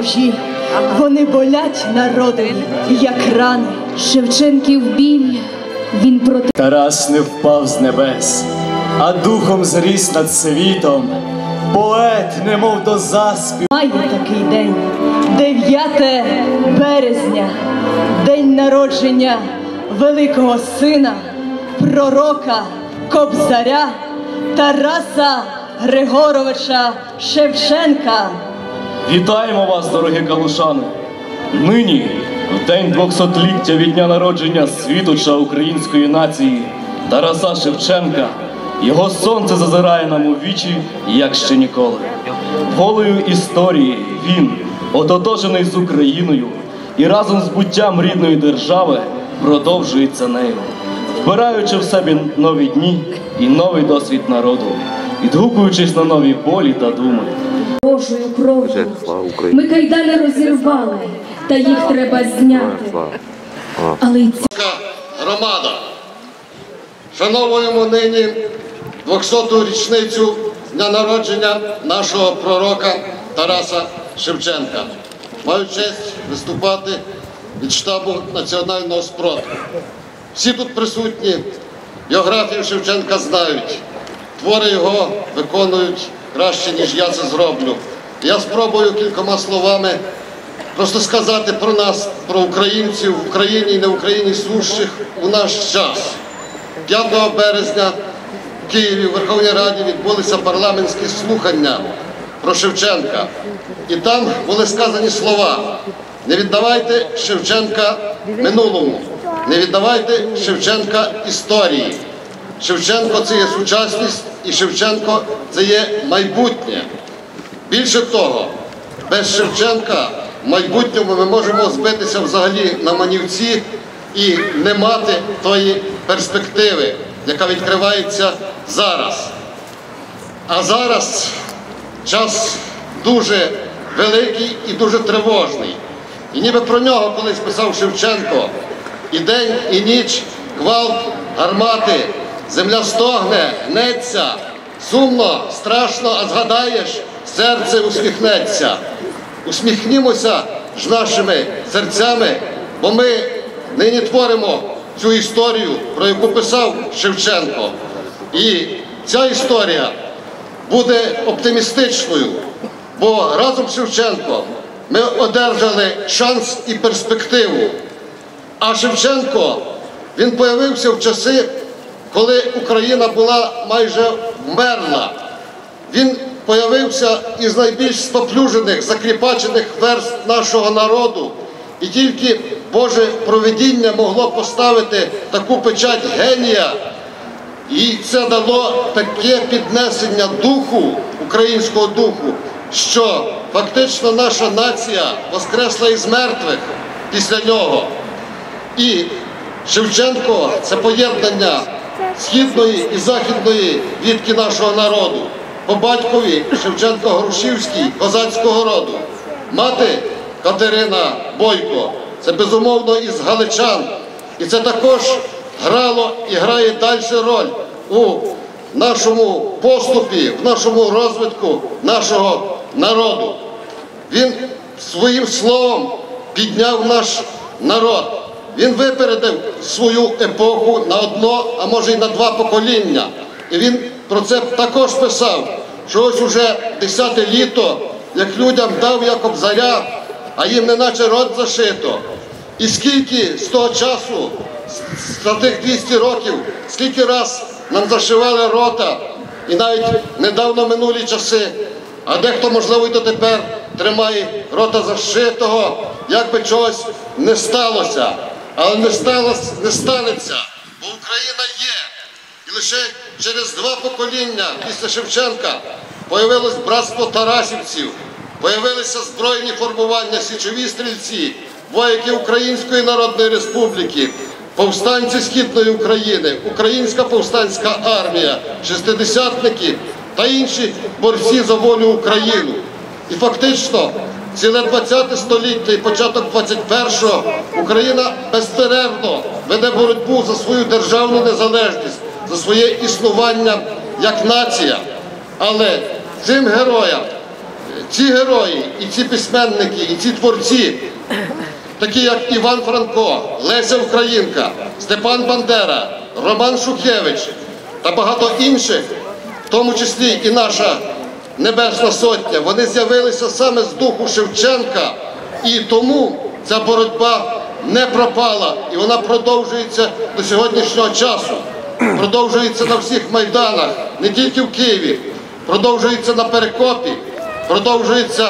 ножі. Вони болять народові, як рани. Шевченків біль, він проти Тарас не впав з небес, а духом зріс над світом. Поет, немов до заспів. Має такий день, 9 березня, день народження великого сина, пророка Кобзаря Тараса Григоровича Шевченка. Вітаємо вас, дорогі калушани! Нині, в день 200-ліття від дня народження світоча української нації Тараса Шевченка, його сонце зазирає нам у вічі, як ще ніколи. Волею історії він, ототожений з Україною, і разом з буттям рідної держави продовжується нею, вбираючи в себе нові дні і новий досвід народу, відгукуючись на нові болі та думи. Божою кров'ю. Ми кайдани розірвали, та їх треба зняти. Але й ці громада. Шановуємо нині 200-ту річницю дня народження нашого пророка Тараса Шевченка. Маю честь виступати від штабу національного спротиву. Всі тут присутні біографію Шевченка знають. Твори його виконують краще, ніж я це зроблю. Я спробую кількома словами просто сказати про нас, про українців в Україні і не в Україні сущих у наш час. 5 березня в Києві в Верховній Раді відбулися парламентські слухання про Шевченка. І там були сказані слова: не віддавайте Шевченка минулому, не віддавайте Шевченка історії. Шевченко це є сучасність і Шевченко це є майбутнє. Більше того, без Шевченка в майбутньому ми можемо збитися взагалі на манівці і не мати тої перспективи, яка відкривається зараз. А зараз час дуже великий і дуже тривожний. І ніби про нього колись писав Шевченко. І день, і ніч, гвалт, гармати, земля стогне, гнеться, сумно, страшно, а згадаєш, серце усміхнеться. Усміхнімося ж нашими серцями, бо ми нині творимо цю історію, про яку писав Шевченко. І ця історія буде оптимістичною, бо разом з Шевченком ми одержали шанс і перспективу. А Шевченко він появився в часи, коли Україна була майже вмерла. Він появився із найбільш споплюжених, закріпачених верст нашого народу. І тільки Боже провидіння могло поставити таку печать генія. І це дало таке піднесення духу, українського духу, що фактично наша нація воскресла із мертвих після нього. І Шевченко це поєднання східної і західної відки нашого народу. По батькові Шевченко Грушівський козацького роду. Мати Катерина Бойко. Це безумовно із Галичан. І це також грало і грає далі роль у нашому поступі, в нашому розвитку нашого народу. Він своїм словом підняв наш народ. Він випередив свою епоху на одно, а може й на два покоління. І він про це також писав, що ось уже десяте літо, як людям дав Якоб Заря, а їм неначе рот зашито. І скільки з того часу, за тих 200 років, скільки раз нам зашивали рота, і навіть недавно минулі часи, а дехто, можливо, і дотепер тримає рота зашитого, як би чогось не сталося. Але не сталося, не станеться, бо Україна є. І лише через два покоління після Шевченка появилось братство Тарасівців, появилися збройні формування, січові стрільці, вояки Української Народної Республіки, повстанці Східної України, Українська повстанська армія, шестидесятники та інші борці за волю України. І фактично ціле 20 століття і початок 21-го Україна безперервно веде боротьбу за свою державну незалежність, за своє існування як нація. Але цим героям, ці герої, і ці письменники, і ці творці, такі як Іван Франко, Леся Українка, Степан Бандера, Роман Шухевич та багато інших, в тому числі і наша Небесна Сотня, вони з'явилися саме з духу Шевченка, і тому ця боротьба не пропала, і вона продовжується до сьогоднішнього часу. Продовжується на всіх майданах, не тільки в Києві, продовжується на Перекопі, продовжується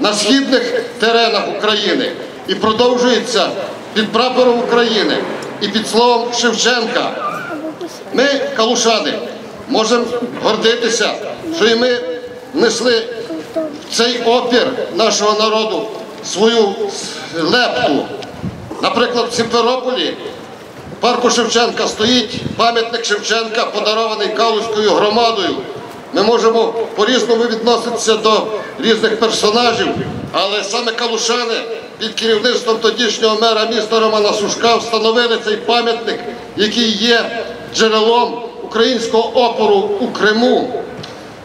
на східних теренах України і продовжується під прапором України і під словом Шевченка. Ми, калушани, можемо гордитися, що і ми внесли в цей опір нашого народу свою лепту. Наприклад, в Сімферополі в парку Шевченка стоїть пам'ятник Шевченка, подарований Калузькою громадою. Ми можемо по-різному відноситися до різних персонажів, але саме калушани під керівництвом тодішнього мера міста Романа Сушка встановили цей пам'ятник, який є джерелом українського опору у Криму.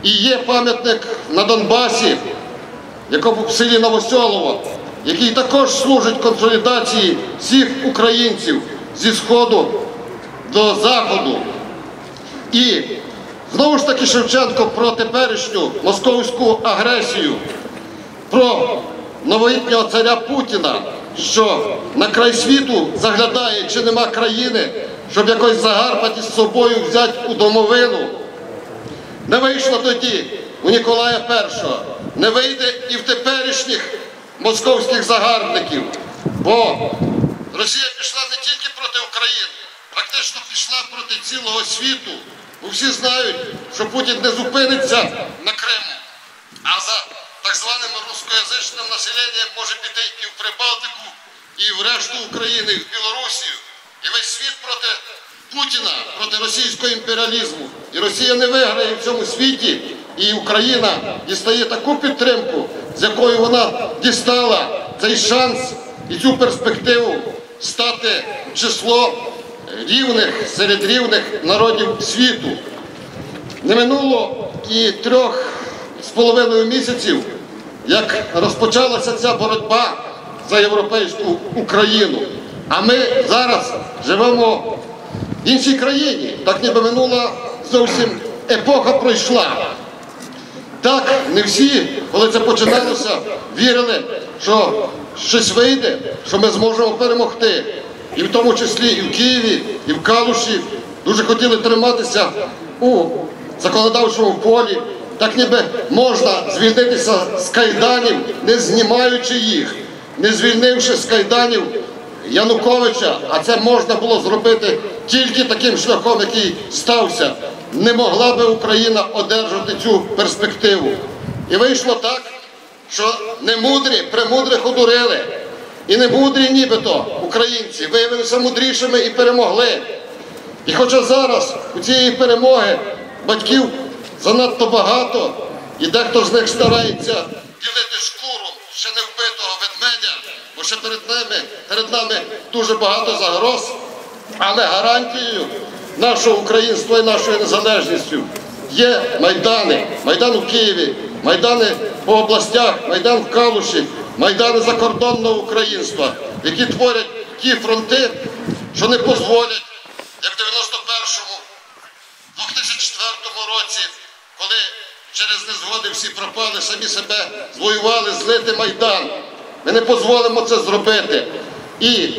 І є пам'ятник на Донбасі, якому в селі Новосьолово, який також служить консолідації всіх українців зі сходу до заходу. І знову ж таки Шевченко про теперішню московську агресію, про новолітнього царя Путіна, що на край світу заглядає, чи нема країни, щоб якось загарбати з собою взяти у домовину. Не вийшло тоді у Ніколая І, не вийде і в теперішніх московських загарбників, бо Росія пішла не тільки проти України, практично пішла проти цілого світу. Бо всі знають, що Путін не зупиниться на Криму, а за так званим рускоязичним населенням може піти і в Прибалтику, і в решту України, і в Білорусію. І весь світ проти Путіна, проти російського імперіалізму. І Росія не виграє в цьому світі, і Україна дістає таку підтримку, з якою вона дістала цей шанс і цю перспективу стати в число рівних серед рівних народів світу. Не минуло і трьох з половиною місяців, як розпочалася ця боротьба за європейську Україну. А ми зараз живемо іншій країні, так ніби минула зовсім епоха пройшла. Так, не всі, коли це починалося, вірили, що щось вийде, що ми зможемо перемогти. І в тому числі і в Києві, і в Калуші дуже хотіли триматися у законодавчому полі. Так ніби можна звільнитися з кайданів, не знімаючи їх, не звільнивши з кайданів Януковича, а це можна було зробити тільки таким шляхом, який стався. Не могла би Україна одержати цю перспективу. І вийшло так, що немудрі, премудрих одурили. І немудрі нібито українці виявилися мудрішими і перемогли. І хоча зараз у цієї перемоги батьків занадто багато, і дехто з них старається ділити шкуру ще не вбитого ведмедя, бо ще перед нами, перед нами дуже багато загроз, але гарантією нашого українства і нашої незалежністю є майдани, майдан у Києві, майдани по областях, майдан в Калуші, майдани закордонного українства, які творять ті фронти, що не дозволять, як в 91-му, 2004 році, коли через незгоди всі пропали, самі себе звоювали, злити майдан. Ми не дозволимо це зробити. І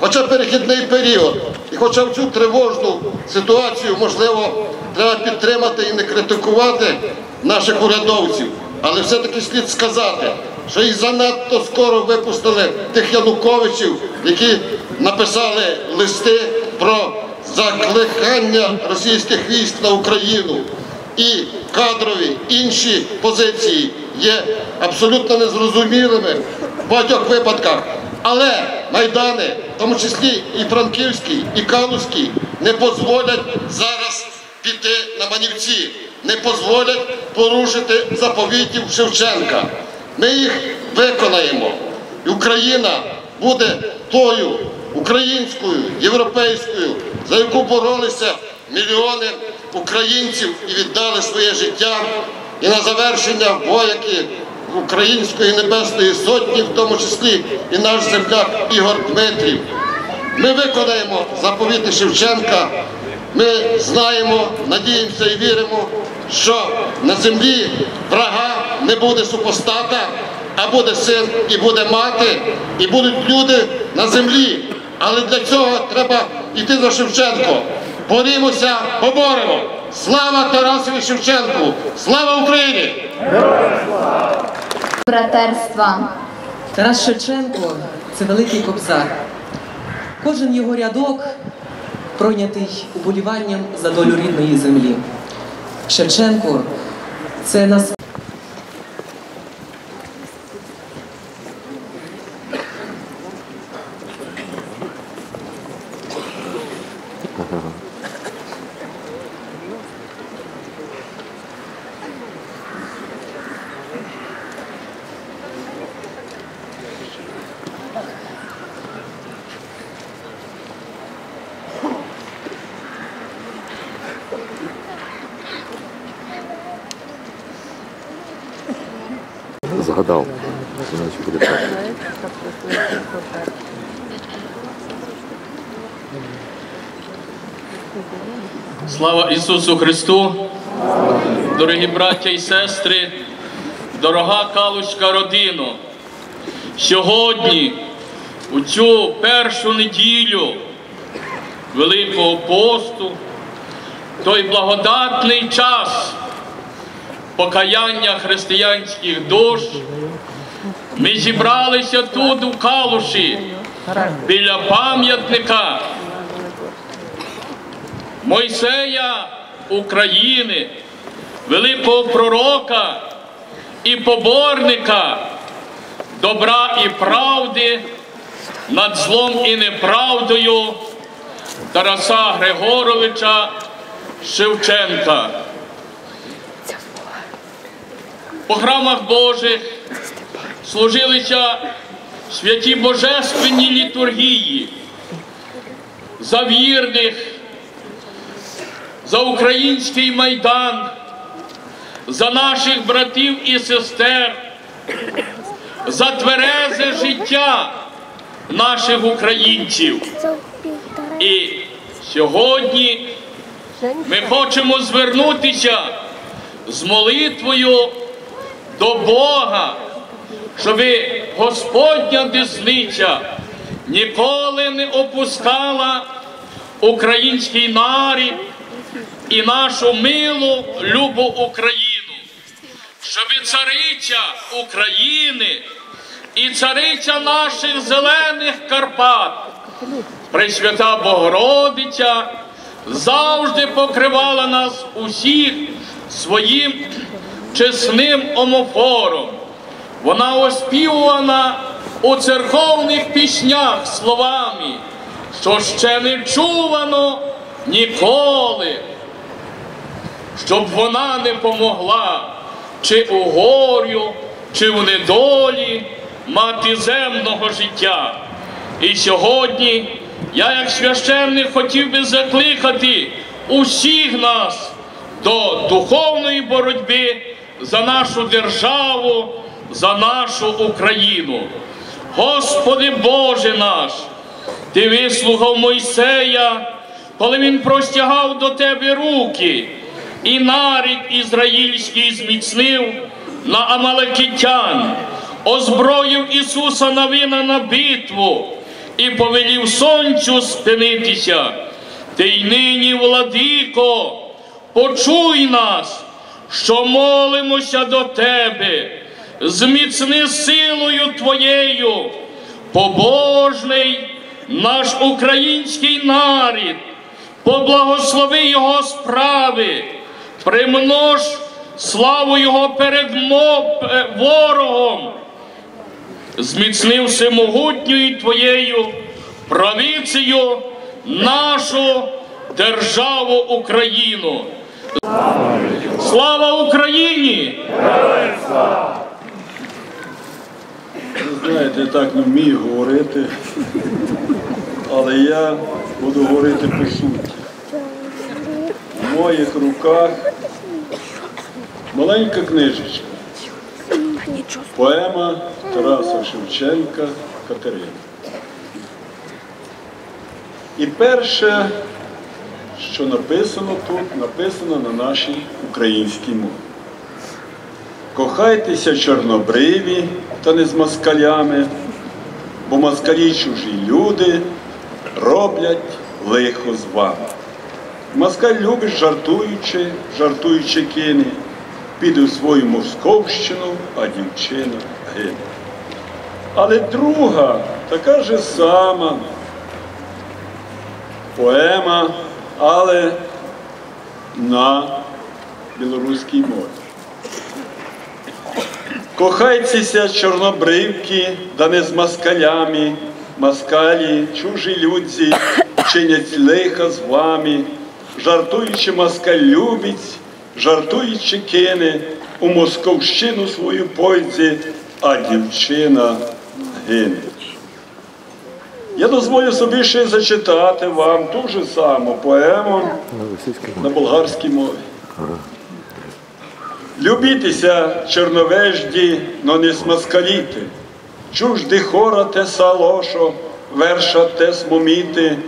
хоча перехідний період, і хоча в цю тривожну ситуацію, можливо, треба підтримати і не критикувати наших урядовців, але все-таки слід сказати, що і занадто скоро випустили тих Януковичів, які написали листи про закликання російських військ на Україну. І кадрові інші позиції є абсолютно незрозумілими багатьох випадках. Але майдани, в тому числі і Франківський, і Калузький, не дозволять зараз піти на манівці, не дозволять порушити заповітів Шевченка. Ми їх виконаємо. І Україна буде тою українською, європейською, за яку боролися мільйони українців і віддали своє життя. І на завершення вояки Української Небесної Сотні, в тому числі і наш земляк Ігор Дмитрів. Ми виконаємо заповіти Шевченка. Ми знаємо, надіємося і віримо, що на землі врага не буде супостата, а буде син і буде мати, і будуть люди на землі. Але для цього треба йти за Шевченко. Борімося, поборемо. Слава Тарасові Шевченку! Слава Україні! Братерства. Тарас Шевченко це великий кобзар. Кожен його рядок пройнятий уболіванням за долю рідної землі. Шевченко це нас. Згадав, що наче буде так. Слава Ісусу Христу! Дорогі браття і сестри, дорога Калузька родино, сьогодні, у цю першу неділю Великого посту, той благодатний час покаяння християнських душ, ми зібралися тут у Калуші біля пам'ятника Мойсея України, великого пророка і поборника добра і правди над злом і неправдою Тараса Григоровича Шевченка. По храмах Божих служилися святі божественні літургії за вірних за український майдан, за наших братів і сестер, за тверезе життя наших українців. І сьогодні ми хочемо звернутися з молитвою до Бога, щоб Господня десниця ніколи не опускала український нарід і нашу милу любу Україну, щоб цариця України і цариця наших зелених Карпат, Пресвята Богородиця, завжди покривала нас усіх своїм чесним омофором. Вона оспівувана у церковних піснях словами, що ще не чувано ніколи щоб вона не помогла чи у горю, чи в недолі мати земного життя. І сьогодні я, як священник, хотів би закликати усіх нас до духовної боротьби за нашу державу, за нашу Україну. Господи Боже наш, Ти вислухав Мойсея, коли він простягав до Тебе руки і нарід ізраїльський зміцнив на амалекитян, озброїв Ісуса Навина на битву і повелів сонцю спинитися. Ти й нині, владико, почуй нас, що молимося до Тебе, зміцни силою Твоєю, побожний наш український нарід, поблагослови його справи примнож славу Його перед е, ворогом, зміцнив всемогутньою Твоєю правицею нашу державу Україну. Слава Україні! Ви знаєте, я так не вмію говорити, але я буду говорити по суті. В моїх руках маленька книжечка. Поема Тараса Шевченка Катерина. І перше, що написано тут, написано на нашій українській мові. Кохайтеся чорнобриві та не з москалями, бо москалі чужі люди роблять лихо з вами. Москаль любить жартуючи, жартуючи кине, піде в свою московщину, а дівчина гине. Але друга така же сама поема, але на білоруській мові. Кохайтеся, чорнобривки, да не з москалями, москалі, чужі людзі, чинять лиха з вами, жартуючи москаль любить, жартуючи кине, у московщину свою пойдзе, а дівчина гине. Я дозволю собі ще зачитати вам ту ж саму поему на болгарській мові. Любітеся, чорновежді, но не смаскаліти, чужди хора те салошо, верша те смоміти,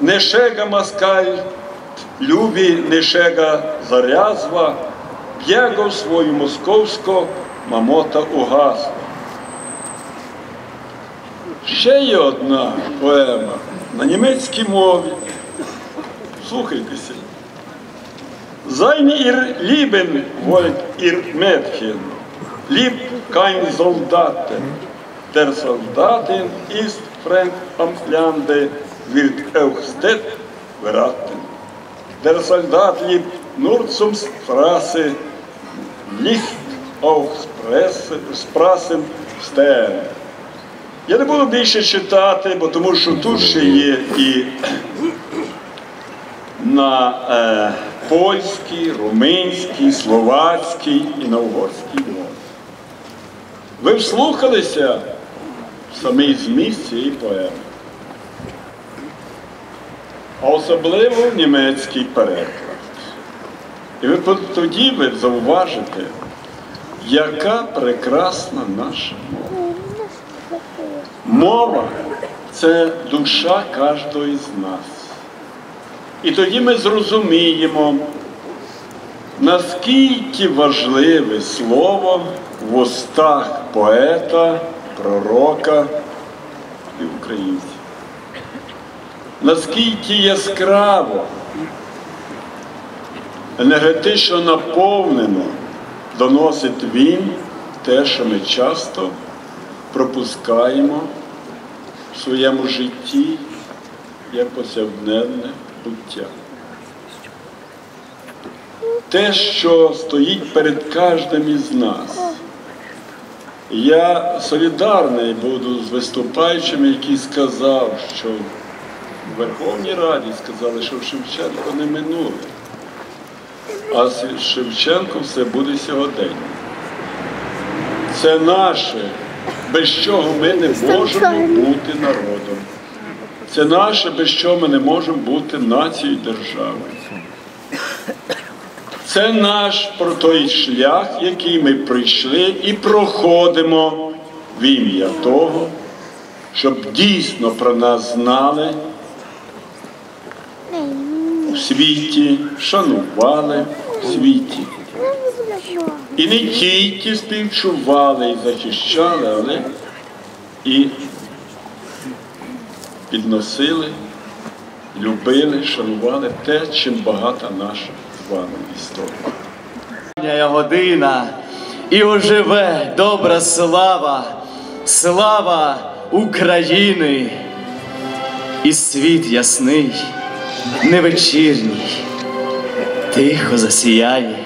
не шега маскаль, любі не шега зарязва, б'яго свою московсько, мамота угасла. Ще є одна поема на німецькій мові. Слухайтеся. Mädchen, liebt kein Soldaten. Der Soldatin ist fremd am Lande, wird auch stets verraten. Der Soldat liebt nur zum Straße, nicht auf Sprasse- Sprassen stehen. Я не буду більше читати, бо тому що тут ще є і на е, польській, румунській, словацькій і на угорській мові. Ви вслухалися в самий зміст цієї поеми, а особливо німецький переклад. І ви тоді ви зауважите, яка прекрасна наша мова. Мова це душа кожного з нас. І тоді ми зрозуміємо, наскільки важливе слово в устах поета, пророка і українців. Наскільки яскраво, енергетично наповнено доносить він те, що ми часто пропускаємо в своєму житті як повсякденне буття. Те, що стоїть перед кожним із нас. Я солідарний буду з виступаючим, який сказав, що в Верховній Раді сказали, що Шевченко не минуле, а Шевченко все буде сьогодення. Це наше, без чого ми не можемо бути народом. Це наше, без чого ми не можемо бути нацією державою. Це наш про той шлях, який ми прийшли і проходимо в ім'я того, щоб дійсно про нас знали у світі, шанували в світі. І не тільки співчували і захищали, але і підносили, любили, шанували те, чим багата наша з вами історія. Година, і оживе добра слава, слава України, і світ ясний, невечірній, тихо засіяє.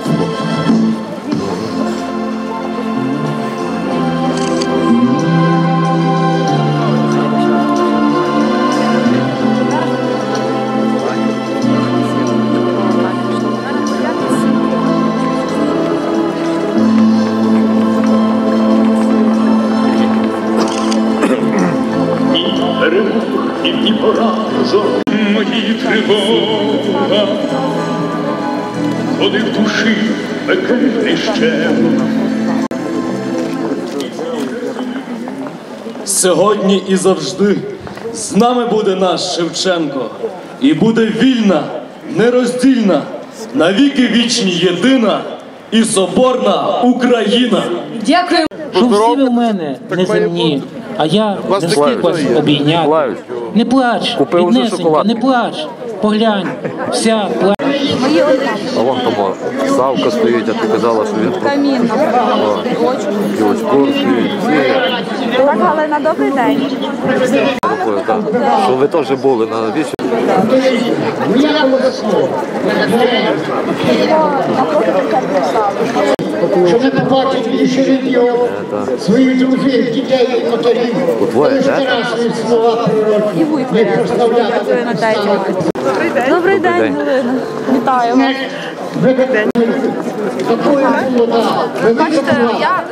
platform Сьогодні і завжди з нами буде наш Шевченко, і буде вільна, нероздільна, навіки вічні єдина і соборна Україна. Дякую. Що всі ви в мене неземні, а я не встиг вас обійняти. Не плач, шоколадки. не плач. Поглянь, вся плач. а вон там Савка стоїть, а ти казала, що він Камін. Ось курси, Так, Галина, добрий день. що ви теж були на вічі. Щоб не побачив більше від його своїх друзів, дітей і матерів. Твоє, Вони так? слова пророки не проставляти. Добрий день, Галина. Вітаю вас. Такою молода, велика Бачите, я